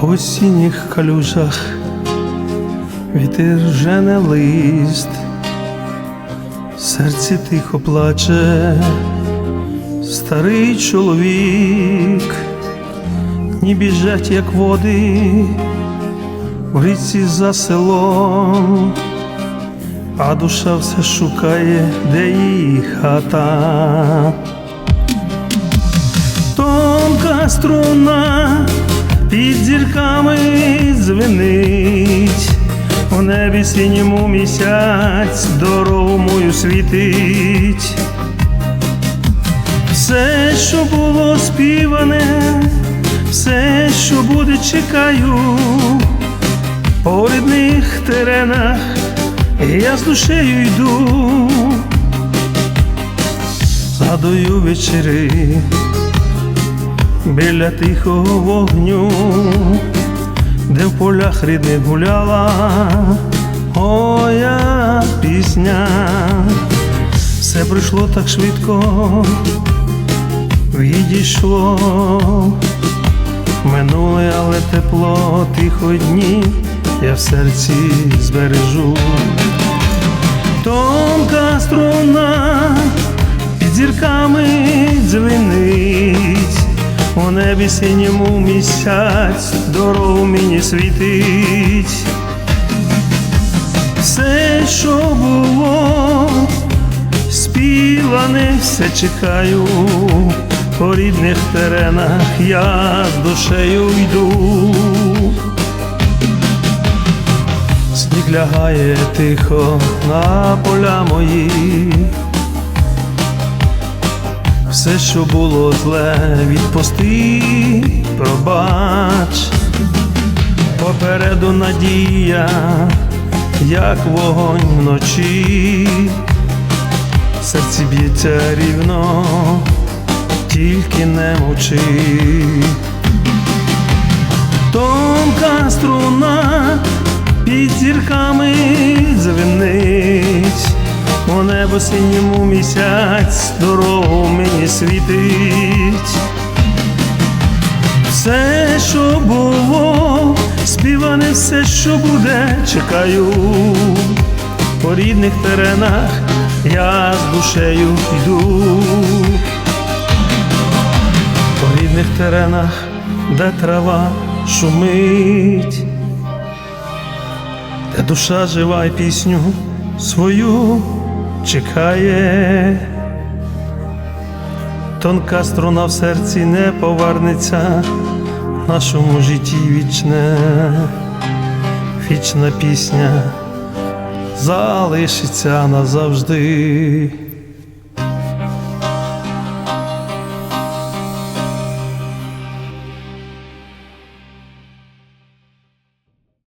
В осінніх калюжах вітер жене лист, серці тихо плаче, старий чоловік, дні біжать, як води, в річці за селом, а душа все шукає, де її хата. Тонка струна під зірками звенить, у небі синьому місяць дорогу світить. Все, що було співане, все, що буде, чекаю, по рідних теренах я з душею йду, згадую вечори біля тихого вогню, де в полях рідних гуляла. Моя пісня, все пройшло так швидко, відійшло, минуле, але тепло тихо дні, я в серці збережу. Тонка струна під зірками дзвенить, у небі синьому місяць дорогу мені світить. Все, що було, співане, все чекаю, по рідних теренах я з душею йду. Сніг лягає тихо на поля мої, все, що було зле, відпусти, пробач, попереду надія, як вогонь вночі, серці б'ється рівно, тільки не мовчи. Тонка струна під зірками небо синьому місяць дорогу мені світить. Все, що було, співане, все, що буде, чекаю по рідних теренах, я з душею йду. По рідних теренах, де трава шумить, де душа жива й пісню свою чекає, тонка струна в серці не повернеться в нашому житті вічне, вічна пісня залишиться назавжди.